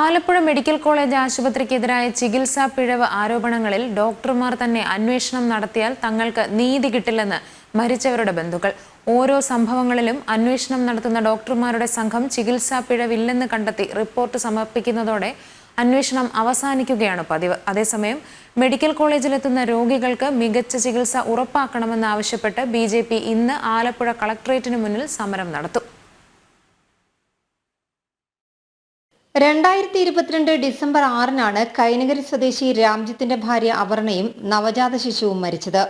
Alappuzha medical college ആശുപത്രിക്കെതിരായ ചികിത്സാ പിഴവ് ആരോപണങ്ങളിൽ ഡോക്ടർമാർ തന്നെ അന്വേഷണം നടത്തിയാൽ തങ്ങൾക്ക് നീതി കിട്ടില്ലെന്ന് മരിച്ചവരുടെ ബന്ധുക്കൾ. ഓരോ സംഭവങ്ങളിലും അന്വേഷണം നടത്തുന്ന ഡോക്ടർമാരുടെ സംഘം ചികിത്സാ പിഴവില്ലെന്ന് കണ്ടെത്തി റിപ്പോർട്ട് സമർപ്പിക്കുന്നതോടെ അന്വേഷണം അവസാനിക്കുകയാണ് പതിവ്. അതേസമയം മെഡിക്കൽ കോളേജിലെത്തുന്ന രോഗികൾക്ക് മികച്ച ചികിത്സ ഉറപ്പാക്കണമെന്നാവശ്യപ്പെട്ട് ബി ഇന്ന് ആലപ്പുഴ കളക്ടറേറ്റിന് മുന്നിൽ സമരം നടത്തും. രണ്ടായിരത്തി ഇരുപത്തിരണ്ട് ഡിസംബർ ആറിനാണ് കൈനഗരി സ്വദേശി രാംജിത്തിന്റെ ഭാര്യ അപർണയും നവജാത ശിശുവും മരിച്ചത്.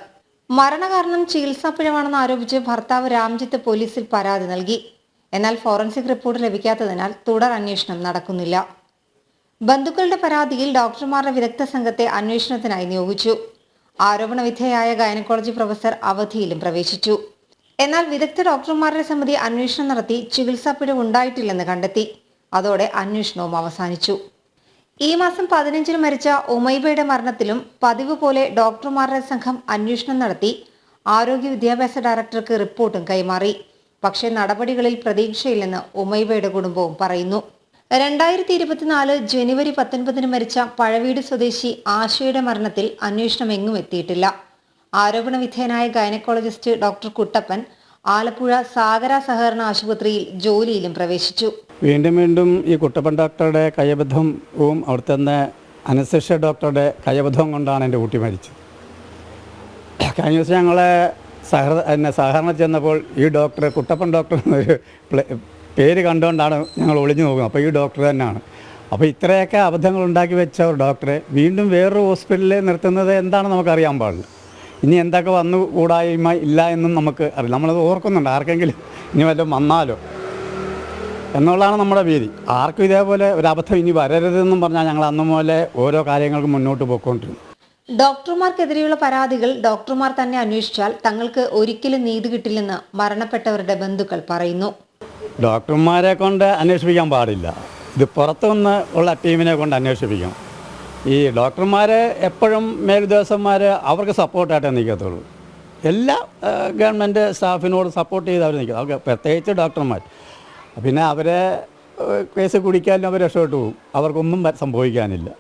മരണകാരണം ചികിത്സാ പിഴവാണെന്ന് ആരോപിച്ച് ഭർത്താവ് രാംജിത്ത് പോലീസിൽ പരാതി നൽകി. എന്നാൽ ഫോറൻസിക് റിപ്പോർട്ട് ലഭിക്കാത്തതിനാൽ തുടർ അന്വേഷണം നടക്കുന്നില്ല. ബന്ധുക്കളുടെ പരാതിയിൽ ഡോക്ടർമാരുടെ വിദഗ്ധ സംഘത്തെ അന്വേഷണത്തിനായി നിയോഗിച്ചു. ആരോപണ വിധേയായ ഗൈനക്കോളജി പ്രൊഫസർ അവധിയിലും പ്രവേശിച്ചു. എന്നാൽ വിദഗ്ധ ഡോക്ടർമാരുടെ സമിതി അന്വേഷണം നടത്തി ചികിത്സാ പിഴവ് ഉണ്ടായിട്ടില്ലെന്ന് കണ്ടെത്തി. അതോടെ അന്വേഷണവും അവസാനിച്ചു. ഈ മാസം പതിനഞ്ചിന് മരിച്ച ഉമൈബയുടെ മരണത്തിലും പതിവ് പോലെ ഡോക്ടർമാരുടെ സംഘം അന്വേഷണം നടത്തി ആരോഗ്യ വിദ്യാഭ്യാസ ഡയറക്ടർക്ക് റിപ്പോർട്ടും കൈമാറി. പക്ഷേ നടപടികളിൽ പ്രതീക്ഷയില്ലെന്ന് ഉമൈബയുടെ കുടുംബവും പറയുന്നു. രണ്ടായിരത്തി ഇരുപത്തിനാല് ജനുവരി പത്തൊൻപതിന് മരിച്ച പഴവീട് സ്വദേശി ആശയുടെ മരണത്തിൽ അന്വേഷണം എങ്ങും എത്തിയിട്ടില്ല. ആരോപണ വിധേയനായ ഗൈനക്കോളജിസ്റ്റ് ഡോക്ടർ കുട്ടപ്പൻ ആലപ്പുഴ സാഗര സഹകരണ ആശുപത്രിയിൽ ജോലിയിലും പ്രവേശിച്ചു. വീണ്ടും വീണ്ടും ഈ കുട്ടപ്പൻ ഡോക്ടറുടെ കയ്യബദ്ധവും അവിടുത്തെ അനസ്തേഷ്യ ഡോക്ടറുടെ കയബദ്ധം കൊണ്ടാണ് എന്റെ കുട്ടി മരിച്ചത്. കഴിഞ്ഞ ദിവസം ഞങ്ങളെ സഹ എന്നെ സഹകരണം ചെന്നപ്പോൾ ഈ ഡോക്ടർ കുട്ടപ്പൻ ഡോക്ടർ എന്നൊരു പേര് കണ്ടുകൊണ്ടാണ് ഞങ്ങൾ ഒളിഞ്ഞു നോക്കുന്നത്. അപ്പോൾ ഈ ഡോക്ടർ തന്നെയാണ്. അപ്പോൾ ഇത്രയൊക്കെ അബദ്ധങ്ങൾ ഉണ്ടാക്കി വെച്ച ഒരു ഡോക്ടറെ വീണ്ടും വേറൊരു ഹോസ്പിറ്റലിൽ നിർത്തുന്നത് എന്താണെന്ന് നമുക്കറിയാൻ പാടില്ല. ഇനി എന്തൊക്കെ വന്നു കൂടായ്മ ഇല്ല എന്നും നമുക്ക് അറിയാം നമ്മളത് ഓർക്കുന്നുണ്ട്. ആർക്കെങ്കിലും ഇനി വല്ലതും വന്നാലോ? എന്നുള്ളതാണ് നമ്മുടെ ഭീതി. ആർക്കും ഇതേപോലെ ഒരു അബദ്ധം ഇനി വരരുതെന്നും പറഞ്ഞാൽ ഞങ്ങൾ അന്ന് മുതലേ ഓരോ കാര്യങ്ങൾക്കും മുന്നോട്ട് പോയിക്കൊണ്ടിരുന്നു. ഡോക്ടർമാർക്കെതിരെയുള്ള പരാതികൾ ഡോക്ടർമാർ തന്നെ അന്വേഷിച്ചാൽ തങ്ങൾക്ക് ഒരിക്കലും നീതി കിട്ടില്ലെന്ന് മരണപ്പെട്ടവരുടെ ബന്ധുക്കൾ പറയുന്നു. ഡോക്ടർമാരെ കൊണ്ട് അന്വേഷിപ്പിക്കാൻ പാടില്ല. ഇത് പുറത്തുനിന്ന് ഉള്ള ടീമിനെ കൊണ്ട് അന്വേഷിപ്പിക്കണം. ഈ ഡോക്ടർമാരെ എപ്പോഴും മേലുദ്യോഗസ്ഥന്മാർ അവർക്ക് സപ്പോർട്ടായിട്ടേ നിൽക്കത്തുള്ളൂ. എല്ലാ ഗവൺമെന്റ് സ്റ്റാഫിനോട് സപ്പോർട്ട് ചെയ്ത് അവർ നിൽക്കും. അവർക്ക് പ്രത്യേകിച്ച് ഡോക്ടർമാർ പിന്നെ അവരെ കേസ് കുടിക്കാനും അവർ രക്ഷപ്പെട്ടു പോകും. അവർക്കൊന്നും സംഭവിക്കാനില്ല.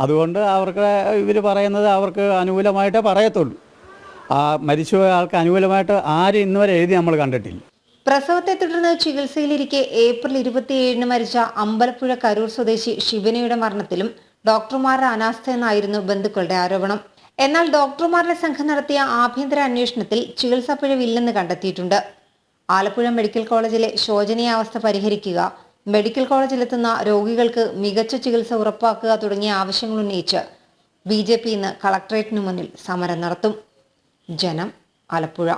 അതുകൊണ്ട് അവർക്ക് ഇവർ പറയുന്നത് അവർക്ക് അനുകൂലമായിട്ടേ പറയത്തുള്ളൂ. ആ മരിച്ചുപോയ ആൾക്ക് അനുകൂലമായിട്ട് ആരും ഇന്നുവരെ എഴുതി നമ്മൾ കണ്ടിട്ടില്ല. പ്രസവത്തെ തുടർന്ന് ചികിത്സയിലിരിക്കെ ഏപ്രിൽ ഇരുപത്തിയേഴിന് മരിച്ച അമ്പലപ്പുഴ കരൂർ സ്വദേശി ശിവനയുടെ മരണത്തിലും ഡോക്ടർമാരുടെ അനാസ്ഥയെന്നായിരുന്നു ബന്ധുക്കളുടെ ആരോപണം. എന്നാൽ ഡോക്ടർമാരുടെ സംഘം നടത്തിയ ആഭ്യന്തര അന്വേഷണത്തിൽ ചികിത്സാ പിഴവില്ലെന്ന് കണ്ടെത്തിയിട്ടുണ്ട്. ആലപ്പുഴ മെഡിക്കൽ കോളേജിലെ ശോചനീയാവസ്ഥ പരിഹരിക്കുക മെഡിക്കൽ കോളേജിലെത്തുന്ന രോഗികൾക്ക് മികച്ച ചികിത്സ ഉറപ്പാക്കുക തുടങ്ങിയ ആവശ്യങ്ങൾ ഉന്നയിച്ച് ബി ജെ പി ഇന്ന് കളക്ടറേറ്റിനു മുന്നിൽ സമരം നടത്തും. ജനം ആലപ്പുഴ.